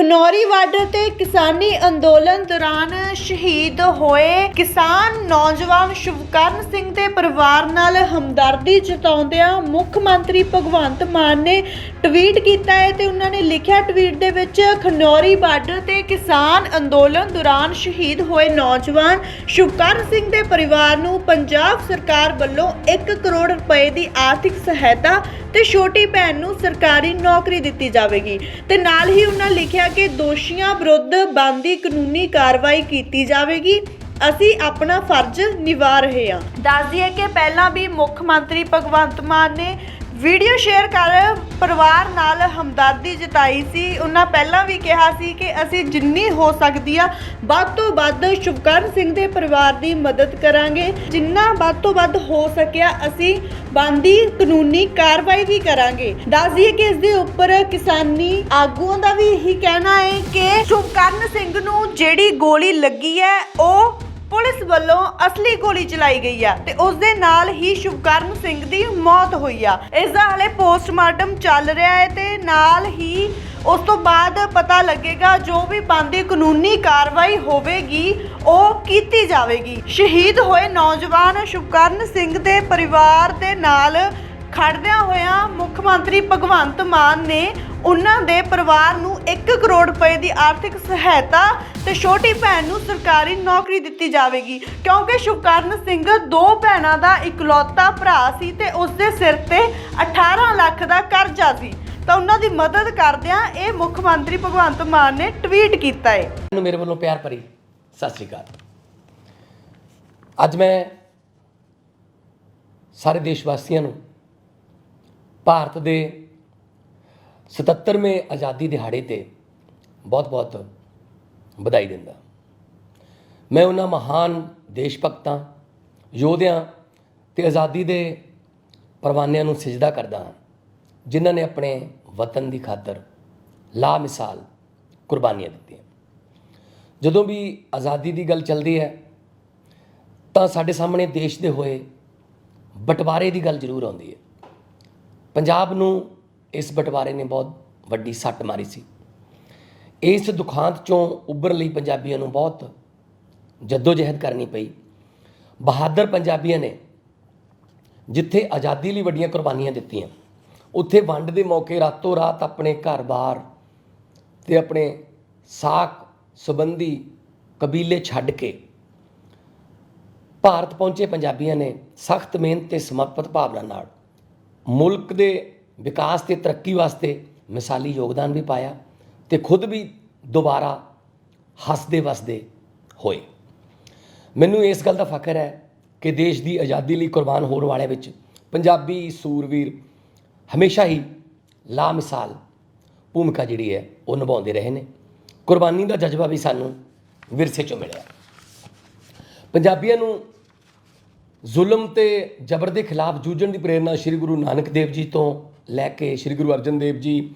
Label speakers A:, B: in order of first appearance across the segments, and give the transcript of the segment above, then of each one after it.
A: Khanauri border ਤੇ ਕਿਸਾਨੀ ਅੰਦੋਲਨ ਦੌਰਾਨ ਸ਼ਹੀਦ ਹੋਏ ਕਿਸਾਨ ਨੌਜਵਾਨ ਸ਼ੁਭਕਰਨ ਸਿੰਘ ਦੇ ਪਰਿਵਾਰ ਨਾਲ ਹਮਦਰਦੀ ਜਤਾਉਂਦਿਆਂ ਮੁੱਖ ਮੰਤਰੀ ਭਗਵੰਤ ਮਾਨ ਨੇ ਟਵੀਟ ਕੀਤਾ ਹੈ ਤੇ ਉਹਨਾਂ ਨੇ ਲਿਖਿਆ ਟਵੀਟ ਦੇ ਵਿੱਚ, ਖਨੌਰੀ ਬਾਰਡਰ ਤੇ ਕਿਸਾਨ ਅੰਦੋਲਨ ਦੌਰਾਨ ਸ਼ਹੀਦ ਹੋਏ ਨੌਜਵਾਨ ਸ਼ੁਭਕਰਨ ਸਿੰਘ ਦੇ ਪਰਿਵਾਰ ਨੂੰ ਪੰਜਾਬ ਸਰਕਾਰ ਵੱਲੋਂ 1 ਕਰੋੜ ਰੁਪਏ ਦੀ ਆਰਥਿਕ ਸਹਾਇਤਾ ਤੇ ਛੋਟੀ ਭੈਣ ਨੂੰ ਸਰਕਾਰੀ ਨੌਕਰੀ ਦਿੱਤੀ ਜਾਵੇਗੀ। ਤੇ ਨਾਲ ਹੀ ਉਹਨਾਂ ਲਿਖਿਆ ਕਿ ਦੋਸ਼ੀਆਂ ਵਿਰੁੱਧ ਬਣਦੀ ਕਾਨੂੰਨੀ ਕਾਰਵਾਈ ਕੀਤੀ ਜਾਵੇਗੀ। ਅਸੀਂ ਆਪਣਾ ਫਰਜ਼ ਨਿਭਾ ਰਹੇ ਹਾਂ। ਦੱਸਦੀ ਹੈ ਕਿ ਪਹਿਲਾਂ ਵੀ ਮੁੱਖ ਮੰਤਰੀ ਭਗਵੰਤ ਮਾਨ ਨੇ ਵੀਡੀਓ ਸ਼ੇਅਰ ਕਰ ਪਰਿਵਾਰ ਨਾਲ ਹਮਦਰਦੀ ਜਤਾਈ ਸੀ। ਉਹਨਾਂ ਪਹਿਲਾਂ ਵੀ ਕਿਹਾ ਸੀ ਕਿ ਅਸੀਂ ਜਿੰਨੀ ਹੋ ਸਕਦੀ ਆ, ਵੱਧ ਤੋਂ ਵੱਧ ਸ਼ੁਭਕਰਨ ਸਿੰਘ ਦੇ ਪਰਿਵਾਰ ਦੀ ਮਦਦ ਕਰਾਂਗੇ। ਜਿੰਨਾ ਵੱਧ ਤੋਂ ਵੱਧ ਹੋ ਸਕਿਆ, ਅਸੀਂ ਬੰਦੀ ਕਾਨੂੰਨੀ ਕਾਰਵਾਈ ਵੀ ਕਰਾਂਗੇ। ਦੱਸ ਦਈਏ ਕਿ ਇਸ ਦੇ ਉੱਪਰ ਕਿਸਾਨੀ ਆਗੂਆਂ ਦਾ ਵੀ ਇਹੀ ਕਹਿਣਾ ਹੈ ਕਿ ਸ਼ੁਭਕਰਨ ਸਿੰਘ ਨੂੰ ਜਿਹੜੀ ਗੋਲੀ ਲੱਗੀ ਹੈ, ਉਹ ਪੁਲਿਸ ਵੱਲੋਂ ਅਸਲੀ ਗੋਲੀ ਚਲਾਈ ਗਈ ਆ ਤੇ ਉਸ ਦੇ ਨਾਲ ਹੀ ਸ਼ੁਭਕਰਨ ਸਿੰਘ ਦੀ ਮੌਤ ਹੋਈ ਆ। ਇਸ ਦਾ ਹਲੇ ਪੋਸਟਮਾਰਟਮ ਚੱਲ ਰਿਹਾ ਹੈ ਤੇ ਨਾਲ ਹੀ ਉਸ ਤੋਂ ਬਾਅਦ ਪਤਾ ਲੱਗੇਗਾ ਜੋ ਵੀ ਬੰਦੀ ਕਾਨੂੰਨੀ ਕਾਰਵਾਈ ਹੋਵੇਗੀ, ਉਹ ਕੀਤੀ ਜਾਵੇਗੀ। ਸ਼ਹੀਦ ਹੋਏ ਨੌਜਵਾਨ ਸ਼ੁਭਕਰਨ ਸਿੰਘ ਦੇ ਪਰਿਵਾਰ ਦੇ ਨਾਲ ਖੜਦਿਆਂ ਹੋਇਆਂ ਮੁੱਖ ਮੰਤਰੀ ਭਗਵੰਤ ਮਾਨ ਨੇ ਉਹਨਾਂ ਦੇ ਪਰਿਵਾਰ ਨੂੰ 1 ਕਰੋੜ ਰੁਪਏ ਦੀ ਆਰਥਿਕ ਸਹਾਇਤਾ ਤੇ ਛੋਟੀ ਭੈਣ ਨੂੰ ਸਰਕਾਰੀ ਨੌਕਰੀ ਦਿੱਤੀ ਜਾਵੇਗੀ। ਕਿਉਂਕਿ ਸ਼ੁਭਕਰਨ ਸਿੰਘ ਦੋ ਭੈਣਾਂ ਦਾ ਇਕਲੌਤਾ ਭਰਾ ਸੀ ਤੇ ਉਸ ਦੇ ਸਿਰ ਤੇ 18 ਲੱਖ ਦਾ ਕਰਜ਼ਾ ਸੀ। ਤਾਂ ਉਹਨਾਂ ਦੀ ਮਦਦ ਕਰਦਿਆਂ ਇਹ ਮੁੱਖ ਮੰਤਰੀ ਭਗਵੰਤ ਮਾਨ ਨੇ ਟਵੀਟ ਕੀਤਾ ਹੈ।
B: ਨੂੰ ਮੇਰੇ ਵੱਲੋਂ ਪਿਆਰ ਭਰੀ ਸਤਿ ਸ੍ਰੀ ਅਕਾਲ। ਅੱਜ ਮੈਂ ਸਾਰੇ ਦੇਸ਼ ਵਾਸੀਆਂ ਨੂੰ ਭਾਰਤ ਦੇ 77ਵੇਂ ਆਜ਼ਾਦੀ ਦਿਹਾੜੇ ਤੇ ਬਹੁਤ-ਬਹੁਤ ਵਧਾਈ ਦਿੰਦਾ। ਮੈਂ ਉਹਨਾਂ ਮਹਾਨ ਦੇਸ਼ ਭਗਤਾਂ ਯੋਧਿਆਂ ਤੇ ਆਜ਼ਾਦੀ ਦੇ ਪਰਵਾਨਿਆਂ ਨੂੰ ਸਜਦਾ ਕਰਦਾ ਹਾਂ, ਜਿਨ੍ਹਾਂ ਨੇ ਆਪਣੇ ਵਤਨ ਦੀ ਖਾਤਰ ਲਾ ਮਿਸਾਲ ਕੁਰਬਾਨੀਆਂ ਦਿੱਤੀਆਂ। ਜਦੋਂ ਵੀ ਆਜ਼ਾਦੀ ਦੀ ਗੱਲ ਚੱਲਦੀ ਹੈ, ਤਾਂ ਸਾਡੇ ਸਾਹਮਣੇ ਦੇਸ਼ ਦੇ ਹੋਏ ਬਟਵਾਰੇ ਦੀ ਗੱਲ ਜ਼ਰੂਰ ਆਉਂਦੀ ਹੈ। ਪੰਜਾਬ ਨੂੰ ਇਸ ਬਟਵਾਰੇ ਨੇ ਬਹੁਤ ਵੱਡੀ ਸੱਟ ਮਾਰੀ ਸੀ। ਇਸ ਦੁਖਾਂਤ ਚੋਂ ਉੱਭਰਨ ਲਈ ਪੰਜਾਬੀਆਂ ਨੂੰ ਬਹੁਤ ਜਦੋਜਹਿਦ ਕਰਨੀ ਪਈ। ਬਹਾਦਰ ਪੰਜਾਬੀਆਂ ਨੇ ਜਿੱਥੇ ਆਜ਼ਾਦੀ ਲਈ ਵੱਡੀਆਂ ਕੁਰਬਾਨੀਆਂ ਦਿੱਤੀਆਂ, ਉੱਥੇ ਵੰਡ ਦੇ ਮੌਕੇ ਰਾਤੋਂ ਰਾਤ ਆਪਣੇ ਘਰ-ਬਾਰ ਤੇ ਆਪਣੇ ਸਾਕ ਸੰਬੰਧੀ ਕਬੀਲੇ ਛੱਡ ਕੇ ਭਾਰਤ ਪਹੁੰਚੇ ਪੰਜਾਬੀਆਂ ਨੇ ਸਖਤ ਮਿਹਨਤ ਤੇ ਸਮਰਪਿਤ ਭਾਵਨਾ ਨਾਲ। ਮੁਲਕ ਦੇ ਵਿਕਾਸ ਤੇ ਤਰੱਕੀ ਵਾਸਤੇ ਮਿਸਾਲੀ ਯੋਗਦਾਨ ਵੀ ਪਾਇਆ ਤੇ ਖੁਦ ਵੀ ਦੁਬਾਰਾ ਹੱਸਦੇ ਵਸਦੇ ਹੋਏ। ਮੈਨੂੰ ਇਸ ਗੱਲ ਦਾ ਫਖਰ ਹੈ ਕਿ ਦੇਸ਼ ਦੀ ਆਜ਼ਾਦੀ ਲਈ ਕੁਰਬਾਨ ਹੋਣ ਵਾਲਿਆਂ ਵਿੱਚ ਪੰਜਾਬੀ ਸੂਰਵੀਰ ਹਮੇਸ਼ਾ ਹੀ ਲਾ ਮਿਸਾਲ ਭੂਮਿਕਾ ਜਿਹੜੀ ਹੈ ਉਹ ਨਿਭਾਉਂਦੇ ਰਹੇ ਨੇ। ਕੁਰਬਾਨੀ ਦਾ ਜਜ਼ਬਾ ਵੀ ਸਾਨੂੰ ਵਿਰਸੇ ਚੋਂ ਮਿਲਿਆ। ਪੰਜਾਬੀਆਂ ਨੂੰ ਜ਼ੁਲਮ ਤੇ ਜ਼ਬਰ ਦੇ ਖਿਲਾਫ ਜੂਝਣ ਦੀ ਪ੍ਰੇਰਣਾ ਸ੍ਰੀ ਗੁਰੂ ਨਾਨਕ ਦੇਵ ਜੀ ਤੋਂ ਲੈ ਕੇ ਸ੍ਰੀ ਗੁਰੂ ਅਰਜਨ ਦੇਵ ਜੀ,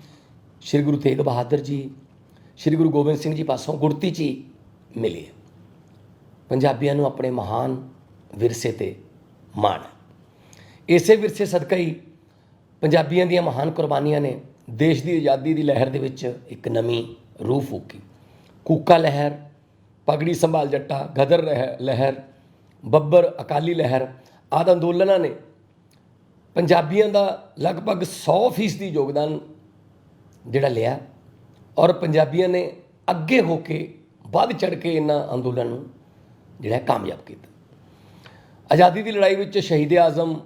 B: ਸ੍ਰੀ ਗੁਰੂ ਤੇਗ ਬਹਾਦਰ ਜੀ, ਸ੍ਰੀ ਗੁਰੂ ਗੋਬਿੰਦ ਸਿੰਘ ਜੀ ਪਾਸੋਂ ਗੁਰਤੀ 'ਚ ਹੀ ਮਿਲੀ ਪੰਜਾਬੀਆਂ ਨੂੰ ਆਪਣੇ ਮਹਾਨ ਵਿਰਸੇ ਤੇ ਮਾਣ। ਹੈ ਇਸੇ ਵਿਰਸੇ ਸਦਕਾ ਹੀ ਪੰਜਾਬੀਆਂ ਦੀਆਂ ਮਹਾਨ ਕੁਰਬਾਨੀਆਂ ਨੇ ਦੇਸ਼ ਦੀ ਆਜ਼ਾਦੀ ਦੀ ਲਹਿਰ ਦੇ ਵਿੱਚ ਇੱਕ ਨਵੀਂ ਰੂਹ ਫੂਕੀ। ਕੂਕਾ ਲਹਿਰ, ਪਗੜੀ ਸੰਭਾਲ ਜੱਟਾ, ਗਦਰ ਰਹਿ- ਲਹਿਰ ਬੱਬਰ ਅਕਾਲੀ ਲਹਿਰ, ਆਦ ਅੰਦੋਲਨਾਂ ਨੇ ਪੰਜਾਬੀਆਂ ਦਾ ਲਗਭਗ 100% ਯੋਗਦਾਨ ਜਿਹੜਾ ਲਿਆ ਔਰ ਪੰਜਾਬੀਆਂ ਨੇ ਅੱਗੇ ਹੋ ਕੇ ਵੱਧ ਚੜ ਕੇ ਇਹਨਾਂ ਅੰਦੋਲਨ ਨੂੰ ਜਿਹੜਾ ਕਾਮਯਾਬ ਕੀਤਾ। ਆਜ਼ਾਦੀ ਦੀ ਲੜਾਈ ਵਿੱਚ ਸ਼ਹੀਦ ਆਜ਼ਮ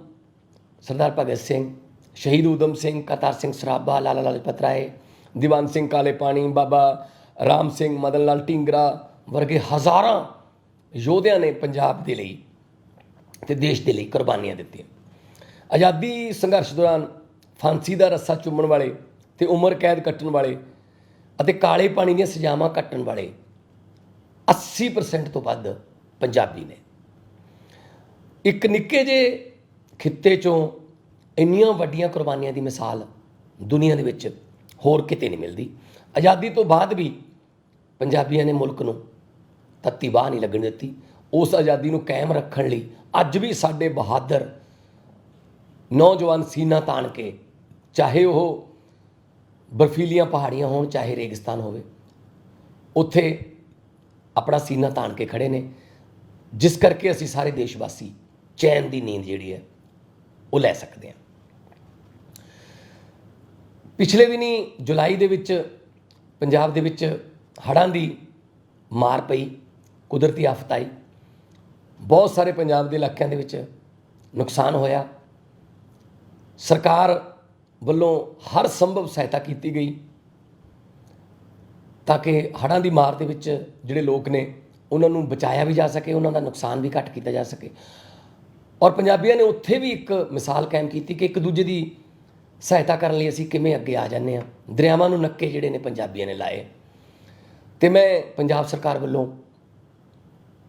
B: ਸਰਦਾਰ ਭਗਤ ਸਿੰਘ, ਸ਼ਹੀਦ ਊਧਮ ਸਿੰਘ ਕਤਾਰ ਸਿੰਘ ਸਰਾਭਾ, ਲਾਲਾ ਲਾਜਪਤ ਰਾਏ, ਦੀਵਾਨ ਸਿੰਘ ਕਾਲੇ ਪਾਣੀ ਬਾਬਾ ਰਾਮ ਸਿੰਘ ਮਦਨ ਲਾਲ ਢੀਂਗਰਾ ਵਰਗੇ ਹਜ਼ਾਰਾਂ ਯੋਧਿਆਂ ਨੇ ਪੰਜਾਬ ਦੇ ਲਈ ਤੇ ਦੇਸ਼ ਦੇ ਲਈ ਕੁਰਬਾਨੀਆਂ ਦਿੱਤੀਆਂ। ਆਜ਼ਾਦੀ ਸੰਘਰਸ਼ ਦੌਰਾਨ ਫਾਂਸੀ ਦਾ ਰੱਸਾ ਚੁੰਮਣ ਵਾਲੇ ਤੇ ਉਮਰ ਕੈਦ ਕੱਟਣ ਵਾਲੇ ਅਤੇ ਕਾਲੇ ਪਾਣੀ ਦੀਆਂ ਸਜ਼ਾਵਾਂ ਕੱਟਣ ਵਾਲੇ 80% ਤੋਂ ਵੱਧ ਪੰਜਾਬੀ ਨੇ। ਇੱਕ ਨਿੱਕੇ ਜਿਹੇ ਖਿੱਤੇ ਚੋਂ ਇੰਨੀਆਂ ਵੱਡੀਆਂ ਕੁਰਬਾਨੀਆਂ ਦੀ ਮਿਸਾਲ ਦੁਨੀਆ ਦੇ ਵਿੱਚ ਹੋਰ ਕਿਤੇ ਨਹੀਂ ਮਿਲਦੀ। ਆਜ਼ਾਦੀ ਤੋਂ ਬਾਅਦ ਵੀ ਪੰਜਾਬੀਆਂ ਨੇ ਮੁਲਕ ਨੂੰ ਤੱਤੀ ਬਾਹ ਨਹੀਂ ਲੱਗਣ ਦਿੱਤੀ। ਉਸ ਆਜ਼ਾਦੀ ਨੂੰ ਕਾਇਮ ਰੱਖਣ ਲਈ ਅੱਜ ਵੀ ਸਾਡੇ ਬਹਾਦਰ ਨੌਜਵਾਨ ਸੀਨਾ ਤਾਣ ਕੇ ਚਾਹੇ ਉਹ ਬਰਫੀਲੀਆਂ ਪਹਾੜੀਆਂ ਹੋਣ, ਚਾਹੇ ਰੇਗਿਸਤਾਨ ਹੋਵੇ, ਉੱਥੇ ਆਪਣਾ ਸੀਨਾ ਤਾਣ ਕੇ ਖੜੇ ਨੇ, ਜਿਸ ਕਰਕੇ ਅਸੀਂ ਸਾਰੇ ਦੇਸ਼ ਵਾਸੀ ਚੈਨ ਦੀ ਨੀਂਦ ਜਿਹੜੀ ਹੈ, ਉਹ ਲੈ ਸਕਦੇ ਹਾਂ। ਪਿਛਲੇ ਦਿਨੀ ਜੁਲਾਈ ਦੇ ਵਿੱਚ, ਪੰਜਾਬ ਦੇ ਵਿੱਚ ਹੜ੍ਹਾਂ ਦੀ ਮਾਰ ਪਈ। ਕੁਦਰਤੀ ਆਫਤ ਆਈ। ਬਹੁਤ ਸਾਰੇ ਪੰਜਾਬ ਦੇ ਇਲਾਕਿਆਂ ਦੇ ਵਿੱਚ ਨੁਕਸਾਨ ਹੋਇਆ। ਸਰਕਾਰ ਵੱਲੋਂ ਹਰ ਸੰਭਵ ਸਹਾਇਤਾ ਕੀਤੀ ਗਈ ਤਾਂ ਕਿ ਹੜ੍ਹਾਂ ਦੀ ਮਾਰ ਦੇ ਵਿੱਚ ਜਿਹੜੇ ਲੋਕ ਨੇ, ਉਹਨਾਂ ਨੂੰ ਬਚਾਇਆ ਵੀ ਜਾ ਸਕੇ, ਉਹਨਾਂ ਦਾ ਨੁਕਸਾਨ ਵੀ ਘੱਟ ਕੀਤਾ ਜਾ ਸਕੇ। ਔਰ ਪੰਜਾਬੀਆਂ ਨੇ ਉੱਥੇ ਵੀ ਇੱਕ ਮਿਸਾਲ ਕਾਇਮ ਕੀਤੀ ਕਿ ਇੱਕ ਦੂਜੇ ਦੀ ਸਹਾਇਤਾ ਕਰਨ ਲਈ ਅਸੀਂ ਕਿਵੇਂ ਅੱਗੇ ਆ ਜਾਂਦੇ ਆ ਦਰਿਆਵਾਂ ਨੂੰ ਨੱਕੇ ਜਿਹੜੇ ਨੇ ਪੰਜਾਬੀਆਂ ਨੇ ਲਾਏ। ਤੇ ਮੈਂ ਪੰਜਾਬ ਸਰਕਾਰ ਵੱਲੋਂ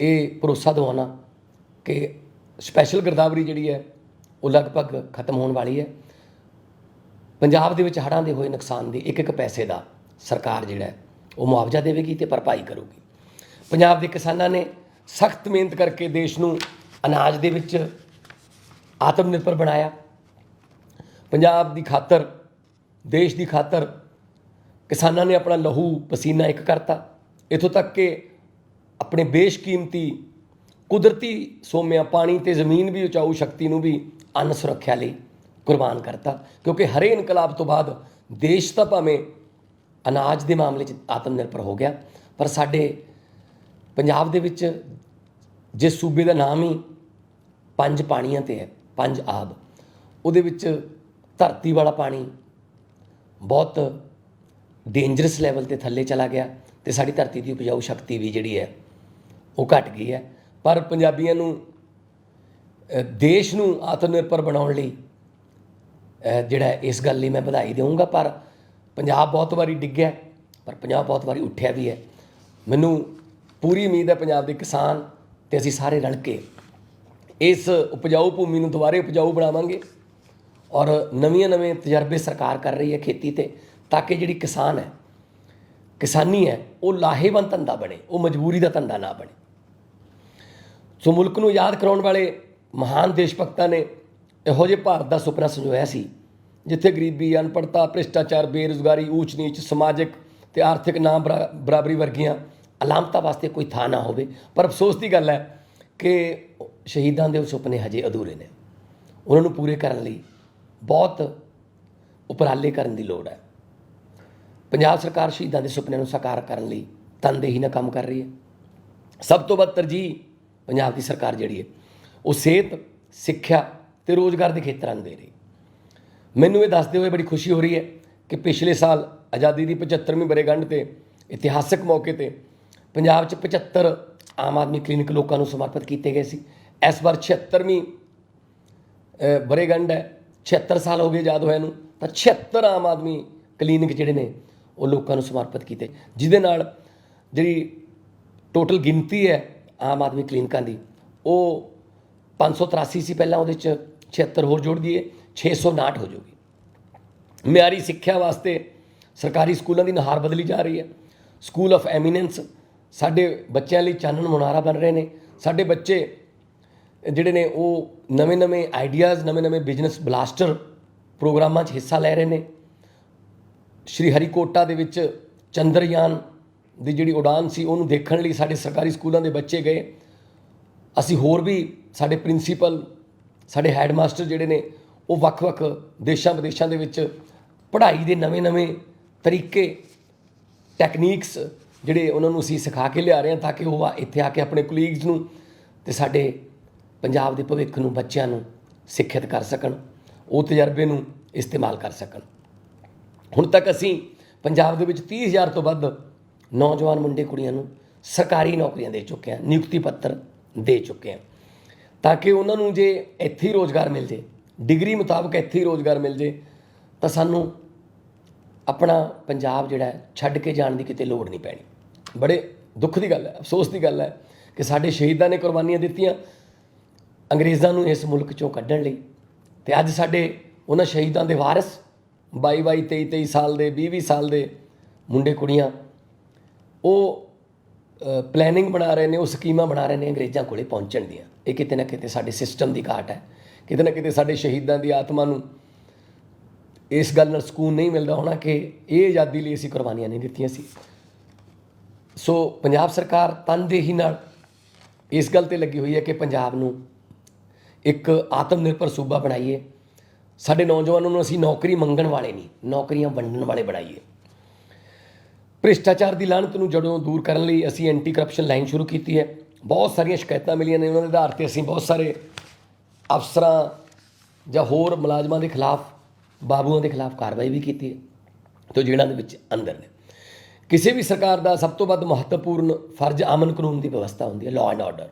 B: ਇਹ ਭਰੋਸਾ ਦਿਵਾਉਣਾ ਕਿ ਸਪੈਸ਼ਲ ਗਿਰਦਾਵਰੀ ਜਿਹੜੀ ਹੈ, ਉਹ ਲਗਭਗ ਖਤਮ ਹੋਣ ਵਾਲੀ ਹੈ। ਪੰਜਾਬ ਦੇ ਵਿੱਚ ਹੜ੍ਹਾਂ ਦੇ ਹੋਏ ਨੁਕਸਾਨ ਦੀ ਇੱਕ ਇੱਕ ਪੈਸੇ ਦਾ ਸਰਕਾਰ ਜਿਹੜਾ ਉਹ ਮੁਆਵਜ਼ਾ ਦੇਵੇਗੀ ਤੇ ਭਰਪਾਈ ਕਰੂਗੀ। ਪੰਜਾਬ ਦੇ ਕਿਸਾਨਾਂ ਨੇ ਸਖਤ ਮਿਹਨਤ ਕਰਕੇ ਦੇਸ਼ ਨੂੰ ਅਨਾਜ ਦੇ ਵਿੱਚ ਆਤਮ ਨਿਰਭਰ ਬਣਾਇਆ। ਪੰਜਾਬ ਦੀ ਖਾਤਰ, ਦੇਸ਼ ਦੀ ਖਾਤਰ ਕਿਸਾਨਾਂ ਨੇ ਆਪਣਾ ਲਹੂ ਪਸੀਨਾ ਇੱਕ ਕਰਤਾ। ਇਥੋਂ ਤੱਕ ਕਿ ਆਪਣੇ ਬੇਸ਼ਕੀਮਤੀ ਕੁਦਰਤੀ ਸੋਮਿਆਂ ਪਾਣੀ ਤੇ ਜ਼ਮੀਨ ਵੀ ਉਚਾਊ ਸ਼ਕਤੀ ਨੂੰ ਵੀ ਅੰਨ ਸੁਰੱਖਿਆ ਲਈ ਕੁਰਬਾਨ ਕਰਤਾ। ਕਿਉਂਕਿ ਹਰੇ ਇਨਕਲਾਬ ਤੋਂ ਬਾਅਦ ਦੇਸ਼ ਤਾਂ ਭਾਵੇਂ ਅਨਾਜ ਦੇ ਮਾਮਲੇ 'ਚ ਆਤਮ ਨਿਰਭਰ ਹੋ ਗਿਆ, ਪਰ ਸਾਡੇ ਪੰਜਾਬ ਦੇ ਵਿੱਚ ਜਿਸ ਸੂਬੇ ਦਾ ਨਾਮ ਹੀ ਪੰਜ ਪਾਣੀਆਂ ਤੇ ਹੈ, ਪੰਜ ਆਬ, ਉਹਦੇ ਵਿੱਚ ਧਰਤੀ ਵਾਲਾ ਪਾਣੀ ਬਹੁਤ ਡੇਂਜਰਸ ਲੈਵਲ ਤੇ ਥੱਲੇ ਚਲਾ ਗਿਆ ਤੇ ਸਾਡੀ ਧਰਤੀ ਦੀ ਉਪਜਾਊ ਸ਼ਕਤੀ ਵੀ ਜਿਹੜੀ ਹੈ ਉਹ ਘਟ ਗਈ ਹੈ। ਪਰ ਪੰਜਾਬੀਆਂ ਨੂੰ ਦੇਸ਼ ਨੂੰ ਆਤਮ ਨਿਰਭਰ ਬਣਾਉਣ ਲਈ ਜਿਹੜਾ ਇਸ ਗੱਲ ਲਈ ਮੈਂ ਵਧਾਈ ਦੇਵਾਂਗਾ ਪਰ ਪੰਜਾਬ ਬਹੁਤ ਵਾਰੀ ਡਿੱਗਿਆ ਪਰ ਪੰਜਾਬ ਬਹੁਤ ਵਾਰੀ ਉੱਠਿਆ ਵੀ ਹੈ। ਮੈਨੂੰ ਪੂਰੀ ਉਮੀਦ ਹੈ ਪੰਜਾਬ ਦੇ ਕਿਸਾਨ ਤੇ ਅਸੀਂ ਸਾਰੇ ਰਲ ਕੇ ਇਸ ਉਪਜਾਊ ਭੂਮੀ ਨੂੰ ਦੁਬਾਰੇ ਉਪਜਾਊ ਬਣਾਵਾਂਗੇ ਔਰ ਨਵੀਆਂ ਨਵੇਂ ਤਜਰਬੇ ਸਰਕਾਰ ਕਰ ਰਹੀ ਹੈ ਖੇਤੀ ਤੇ, ਤਾਂ ਕਿ ਜਿਹੜੀ ਕਿਸਾਨ ਹੈ ਕਿਸਾਨੀ ਹੈ, ਉਹ ਲਾਹੇਵੰਦ ਧੰਦਾ ਬਣੇ, ਉਹ ਮਜਬੂਰੀ ਦਾ ਧੰਦਾ ਨਾ ਬਣੇ। ਸੋ ਮੁਲਕ ਨੂੰ ਯਾਦ ਕਰਾਉਣ ਵਾਲੇ ਮਹਾਨ ਦੇਸ਼ ਭਗਤਾਂ ਨੇ ਇਹੋ ਜਿਹੇ ਭਾਰਤ ਦਾ ਸੁਪਨਾ ਸੰਜੋਇਆ ਸੀ, ਜਿੱਥੇ ਗਰੀਬੀ ਅਨਪੜਤਾ ਭ੍ਰਿਸ਼ਟਾਚਾਰ, ਬੇਰੁਜ਼ਗਾਰੀ, ਊਚ ਨੀਚ, ਸਮਾਜਿਕ ਤੇ ਆਰਥਿਕ ਨਾ ਬਰਾ- ਬਰਾਬਰੀ ਵਰਗੀਆਂ ਅਲਾਮਤਾਂ ਵਾਸਤੇ ਕੋਈ ਥਾਂ ਨਾ ਹੋਵੇ। ਪਰ ਅਫਸੋਸ ਦੀ ਗੱਲ ਹੈ ਕਿ ਸ਼ਹੀਦਾਂ ਦੇ ਉਹ ਸੁਪਨੇ ਹਜੇ ਅਧੂਰੇ ਨੇ। ਉਹਨਾਂ ਨੂੰ ਪੂਰੇ ਕਰਨ ਲਈ ਬਹੁਤ ਉਪਰਾਲੇ ਕਰਨ ਦੀ ਲੋੜ ਹੈ। ਪੰਜਾਬ ਸਰਕਾਰ ਸ਼ਹੀਦਾਂ ਦੇ ਸੁਪਨਿਆਂ ਨੂੰ ਸਾਕਾਰ ਕਰਨ ਲਈ ਤਨਦੇਹੀ ਨਾਲ ਕੰਮ ਕਰ ਰਹੀ ਹੈ। ਸਭ ਤੋਂ ਵੱਧ ਤਰਜੀਹ ਪੰਜਾਬ ਦੀ ਸਰਕਾਰ ਜਿਹੜੀ ਹੈ, ਉਹ ਸਿਹਤ, ਸਿੱਖਿਆ ਤੇ ਰੋਜ਼ਗਾਰ ਦੇ ਖੇਤਰਾਂ ਨੂੰ ਦੇ ਰਹੀ ਮੈਨੂੰ ਇਹ ਦੱਸਦੇ ਹੋਏ ਬੜੀ ਖੁਸ਼ੀ ਹੋ ਰਹੀ ਹੈ ਕਿ ਪਿਛਲੇ ਸਾਲ ਆਜ਼ਾਦੀ ਦੀ 75ਵੀਂ ਬਰੇਗੰਢ ਤੇ ਇਤਿਹਾਸਕ ਮੌਕੇ ਤੇ ਪੰਜਾਬ 'ਚ 75 ਆਮ ਆਦਮੀ ਕਲੀਨਿਕ ਲੋਕਾਂ ਨੂੰ ਸਮਰਪਿਤ ਕੀਤੇ ਗਏ ਸੀ। ਇਸ ਵਾਰ 76ਵੀਂ ਬਰੇਗੰਢ ਹੈ। 76 ਸਾਲ ਹੋ ਗਏ ਆਜ਼ਾਦ ਹੋਇਆ ਨੂੰ। ਤਾਂ 76 ਆਮ ਆਦਮੀ ਕਲੀਨਿਕ ਜਿਹੜੇ ਨੇ ਉਹ ਲੋਕਾਂ ਨੂੰ ਸਮਰਪਿਤ ਕੀਤੇ। ਜਿਹਦੇ ਨਾਲ ਜਿਹੜੀ ਟੋਟਲ ਗਿਣਤੀ ਹੈ ਆਮ ਆਦਮੀ ਕਲੀਨਿਕਾਂ ਦੀ, ਉਹ 583 ਸੀ ਪਹਿਲਾਂ, ਉਹਦੇ ਚ 76 ਹੋਰ ਜੋੜ ਦਈਏ 659 ਹੋ ਜਾਊਗੀ ਮਿਆਰੀ ਸਿੱਖਿਆ ਵਾਸਤੇ ਸਰਕਾਰੀ ਸਕੂਲਾਂ ਦੀ ਨਹਾਰ ਬਦਲੀ ਜਾ ਰਹੀ ਹੈ। ਸਕੂਲ ਆਫ ਐਮੀਨੈਂਸ ਸਾਡੇ ਬੱਚਿਆਂ ਲਈ ਚਾਨਣ ਮੁਨਾਰਾ ਬਣ ਰਹੇ ਨੇ। ਸਾਡੇ ਬੱਚੇ ਜਿਹੜੇ ਨੇ, ਉਹ ਨਵੇਂ-ਨਵੇਂ ਆਈਡੀਆਜ਼ ਨਵੇਂ-ਨਵੇਂ ਬਿਜ਼ਨਸ ਬਲਾਸਟਰ ਪ੍ਰੋਗਰਾਮਾਂ 'ਚ ਹਿੱਸਾ ਲੈ ਰਹੇ ਨੇ। ਸ਼੍ਰੀ ਹਰੀਕੋਟਾ ਦੇ ਵਿੱਚ ਚੰਦਰਯਾਨ ਦੀ ਜਿਹੜੀ ਉਡਾਨ ਸੀ, ਉਹਨੂੰ ਦੇਖਣ ਲਈ ਸਾਡੇ ਸਰਕਾਰੀ ਸਕੂਲਾਂ ਦੇ ਬੱਚੇ ਗਏ। ਅਸੀਂ ਹੋਰ ਵੀ ਸਾਡੇ ਪ੍ਰਿੰਸੀਪਲ, ਸਾਡੇ ਹੈਡਮਾਸਟਰ ਜਿਹੜੇ ਨੇ, ਉਹ ਵੱਖ-ਵੱਖ ਦੇਸ਼ਾਂ ਵਿਦੇਸ਼ਾਂ ਦੇ ਵਿੱਚ ਪੜ੍ਹਾਈ ਦੇ ਨਵੇਂ-ਨਵੇਂ ਤਰੀਕੇ ਟੈਕਨੀਕਸ ਜਿਹੜੇ ਉਹਨਾਂ ਨੂੰ ਅਸੀਂ ਸਿਖਾ ਕੇ ਲਿਆ ਰਹੇ ਹਾਂ ਤਾਂ ਕਿ ਉਹ ਆ- ਇੱਥੇ ਆ ਕੇ ਆਪਣੇ ਕੁਲੀਗਸ ਨੂੰ ਤੇ ਸਾਡੇ ਪੰਜਾਬ ਦੇ ਭਵਿੱਖ ਨੂੰ, ਬੱਚਿਆਂ ਨੂੰ ਸਿੱਖਿਅਤ ਕਰ ਸਕਣ, ਉਹ ਤਜਰਬੇ ਨੂੰ ਇਸਤੇਮਾਲ ਕਰ ਸਕਣ। ਹੁਣ ਤੱਕ ਅਸੀਂ ਪੰਜਾਬ ਦੇ ਵਿੱਚ 30000 ਤੋਂ ਵੱਧ ਨੌਜਵਾਨ ਮੁੰਡੇ ਕੁੜੀਆਂ ਨੂੰ ਸਰਕਾਰੀ ਨੌਕਰੀਆਂ ਦੇ ਚੁੱਕੇ ਹਾਂ, ਨਿਯੁਕਤੀ ਪੱਤਰ ਦੇ ਚੁੱਕੇ ਹਾਂ। ਤਾਂ ਕਿ ਉਹਨਾਂ ਨੂੰ ਜੇ ਇੱਥੇ ਹੀ ਰੋਜ਼ਗਾਰ ਮਿਲ ਜੇ, ਡਿਗਰੀ ਮੁਤਾਬਕ ਇੱਥੇ ਹੀ ਰੋਜ਼ਗਾਰ ਮਿਲ ਜੇ, ਤਾਂ ਸਾਨੂੰ ਆਪਣਾ ਪੰਜਾਬ ਜਿਹੜਾ ਛੱਡ ਕੇ ਜਾਣ ਦੀ ਕਿਤੇ ਲੋੜ ਨਹੀਂ ਪੈਣੀ। ਬੜੇ ਦੁੱਖ ਦੀ ਗੱਲ ਹੈ, ਅਫਸੋਸ ਦੀ ਗੱਲ ਹੈ ਕਿ ਸਾਡੇ ਸ਼ਹੀਦਾਂ ਨੇ ਕੁਰਬਾਨੀਆਂ ਦਿੱਤੀਆਂ। ਅੰਗਰੇਜ਼ਾਂ ਨੂੰ ਇਸ ਮੁਲਕ ਚੋਂ ਕੱਢਣ ਲਈ ਤੇ ਅੱਜ ਸਾਡੇ ਉਹਨਾਂ ਸ਼ਹੀਦਾਂ ਦੇ ਵਾਰਿਸ 22 22 23 23 ਸਾਲ ਦੇ 20 20 ਸਾਲ ਦੇ ਮੁੰਡੇ ਕੁੜੀਆਂ। ਉਹ ਪਲੈਨਿੰਗ ਬਣਾ ਰਹੇ ਨੇ, ਉਹ ਸਕੀਮਾਂ ਬਣਾ ਰਹੇ ਨੇ ਅੰਗਰੇਜ਼ਾਂ ਕੋਲੇ ਪਹੁੰਚਣ ਦੀਆਂ। ਇਹ ਕਿਤੇ ਨਾ ਕਿਤੇ ਸਾਡੇ ਸਿਸਟਮ ਦੀ ਘਾਟ ਹੈ। ਕਿਤੇ ਨਾ ਕਿਤੇ ਸਾਡੇ ਸ਼ਹੀਦਾਂ ਦੀ ਆਤਮਾ ਨੂੰ ਇਸ ਗੱਲ ਨਾਲ ਸਕੂਨ ਨਹੀਂ ਮਿਲਦਾ ਹੋਣਾ ਕਿ ਇਹ ਆਜ਼ਾਦੀ ਲਈ ਅਸੀਂ ਕੁਰਬਾਨੀਆਂ ਨਹੀਂ ਦਿੱਤੀਆਂ ਸੀ। ਸੋ ਪੰਜਾਬ ਸਰਕਾਰ ਤਨਦੇਹੀ ਨਾਲ ਇਸ ਗੱਲ ਤੇ ਲੱਗੀ ਹੋਈ ਹੈ ਕਿ ਪੰਜਾਬ ਨੂੰ ਇੱਕ ਆਤਮ ਨਿਰਭਰ ਸੂਬਾ ਬਣਾਈਏ। ਸਾਡੇ ਨੌਜਵਾਨਾਂ ਨੂੰ ਅਸੀਂ ਨੌਕਰੀ ਮੰਗਣ ਵਾਲੇ ਨਹੀਂ, ਨੌਕਰੀਆਂ ਵੰਡਣ ਵਾਲੇ ਬਣਾਈਏ। ਭ੍ਰਿਸ਼ਟਾਚਾਰ ਦੀ ਲਾਹਨਤ ਨੂੰ ਜੜੋਂ ਦੂਰ ਕਰਨ ਲਈ ਅਸੀਂ ਐਂਟੀ ਕਰਪਸ਼ਨ ਲਾਈਨ ਸ਼ੁਰੂ ਕੀਤੀ ਹੈ। ਬਹੁਤ ਸਾਰੀਆਂ ਸ਼ਿਕਾਇਤਾਂ ਮਿਲੀਆਂ ਨੇ ਉਹਨਾਂ ਦੇ ਆਧਾਰ ਤੇ ਅਸੀਂ ਬਹੁਤ ਸਾਰੇ ਅਫਸਰਾਂ ਜਾਂ ਹੋਰ ਮੁਲਾਜ਼ਮਾਂ ਦੇ ਖਿਲਾਫ, ਬਾਬੂਆਂ ਦੇ ਖਿਲਾਫ ਕਾਰਵਾਈ ਵੀ ਕੀਤੀ ਹੈ ਤੇ ਉਹ ਜੇਲ੍ਹਾਂ ਦੇ ਵਿੱਚ ਅੰਦਰ ਨੇ। ਕਿਸੇ ਵੀ ਸਰਕਾਰ ਦਾ ਸਭ ਤੋਂ ਵੱਧ ਮਹੱਤਵਪੂਰਨ ਫਰਜ਼ ਅਮਨ ਕਾਨੂੰਨ ਦੀ ਵਿਵਸਥਾ ਹੁੰਦੀ ਹੈ ਲਾਅ ਐਂਡ ਆਰਡਰ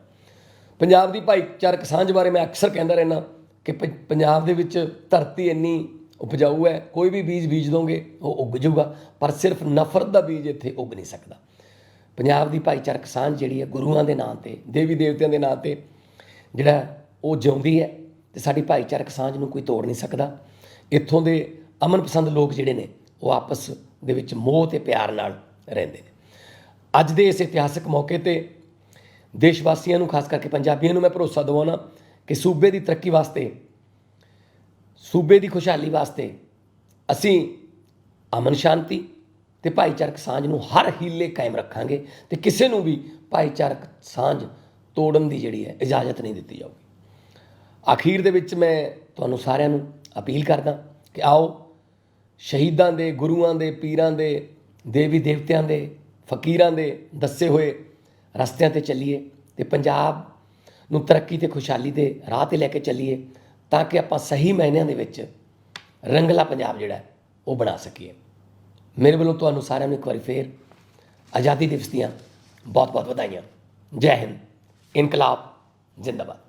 B: ਪੰਜਾਬ ਦੀ ਭਾਈਚਾਰਕ ਸਾਂਝ ਬਾਰੇ ਮੈਂ ਅਕਸਰ ਕਹਿੰਦਾ ਰਹਿਣਾ ਕਿ ਪ- ਪੰਜਾਬ ਦੇ ਵਿੱਚ ਧਰਤੀ ਇੰਨੀ ਉਪਜਾਊ ਹੈ, ਕੋਈ ਵੀ ਬੀਜ ਬੀਜ ਦੋਗੇ, ਉਹ ਉੱਗ ਜਾਊਗਾ, ਪਰ ਸਿਰਫ ਨਫ਼ਰਤ ਦਾ ਬੀਜ ਇੱਥੇ ਉੱਗ ਨਹੀਂ ਸਕਦਾ। ਪੰਜਾਬ ਦੀ ਭਾਈਚਾਰਕ ਸਾਂਝ ਜਿਹੜੀ ਹੈ, ਗੁਰੂਆਂ ਦੇ ਨਾਂ ਤੇ, ਦੇਵੀ ਦੇਵਤਿਆਂ ਦੇ ਨਾਂ ਤੇ ਜਿਹੜਾ ਉਹ ਜਿਉਂਦੀ ਹੈ, ਤੇ ਸਾਡੀ ਭਾਈਚਾਰਕ ਸਾਂਝ ਨੂੰ ਕੋਈ ਤੋੜ ਨਹੀਂ ਸਕਦਾ। ਇੱਥੋਂ ਦੇ ਅਮਨ ਪਸੰਦ ਲੋਕ ਜਿਹੜੇ ਨੇ, ਉਹ ਆਪਸ ਦੇ ਵਿੱਚ ਮੋਹ ਤੇ ਪਿਆਰ ਨਾਲ ਰਹਿੰਦੇ ਨੇ। ਅੱਜ ਦੇ ਇਸ ਇਤਿਹਾਸਕ ਮੌਕੇ ਤੇ ਦੇਸ਼ ਵਾਸੀਆਂ ਨੂੰ, ਖਾਸ ਕਰਕੇ ਪੰਜਾਬੀਆਂ ਨੂੰ ਮੈਂ ਭਰੋਸਾ ਦਿਵਾਉਣਾ ਕਿ ਸੂਬੇ ਦੀ ਤਰੱਕੀ ਵਾਸਤੇ, ਸੂਬੇ ਦੀ ਖੁਸ਼ਹਾਲੀ ਵਾਸਤੇ ਅਸੀਂ ਅਮਨ ਸ਼ਾਂਤੀ ਤੇ ਭਾਈਚਾਰਕ ਸਾਂਝ ਨੂੰ ਹਰ ਹੀਲੇ ਕਾਇਮ ਰੱਖਾਂਗੇ ਤੇ ਕਿਸੇ ਨੂੰ ਵੀ ਭਾਈਚਾਰਕ ਸਾਂਝ ਤੋੜਨ ਦੀ ਜਿਹੜੀ ਹੈ ਇਜਾਜ਼ਤ ਨਹੀਂ ਦਿੱਤੀ ਜਾਊਗੀ। ਅਖੀਰ ਦੇ ਵਿੱਚ ਮੈਂ ਤੁਹਾਨੂੰ ਸਾਰਿਆਂ ਨੂੰ ਅਪੀਲ ਕਰਦਾ ਕਿ ਆਓ, ਸ਼ਹੀਦਾਂ ਦੇ, ਗੁਰੂਆਂ ਦੇ, ਪੀਰਾਂ ਦੇ, ਦੇਵੀ ਦੇਵਤਿਆਂ ਦੇ, ਫਕੀਰਾਂ ਦੇ ਦੱਸੇ ਹੋਏ ਰਸਤਿਆਂ ਤੇ ਚੱਲੀਏ ਤੇ ਪੰਜਾਬ ਨੂੰ ਤਰੱਕੀ ਤੇ ਖੁਸ਼ਹਾਲੀ ਦੇ ਰਾਹ ਤੇ ਲੈ ਕੇ ਚੱਲੀਏ ਤਾਂ ਕਿ ਆਪਾਂ ਸਹੀ ਮਾਇਨਿਆਂ ਦੇ ਵਿੱਚ ਰੰਗਲਾ ਪੰਜਾਬ ਜਿਹੜਾ ਉਹ ਬਣਾ ਸਕੀਏ। ਮੇਰੇ ਵੱਲੋਂ ਤੁਹਾਨੂੰ ਸਾਰਿਆਂ ਨੂੰ ਇੱਕ ਵਾਰੀ ਫੇਰ ਆਜ਼ਾਦੀ ਦਿਵਸ ਦੀਆਂ ਬਹੁਤ ਬਹੁਤ ਵਧਾਈਆਂ। ਜੈ ਹਿੰਦ। ਇਨਕਲਾਬ। ਜ਼ਿੰਦਾਬਾਦ।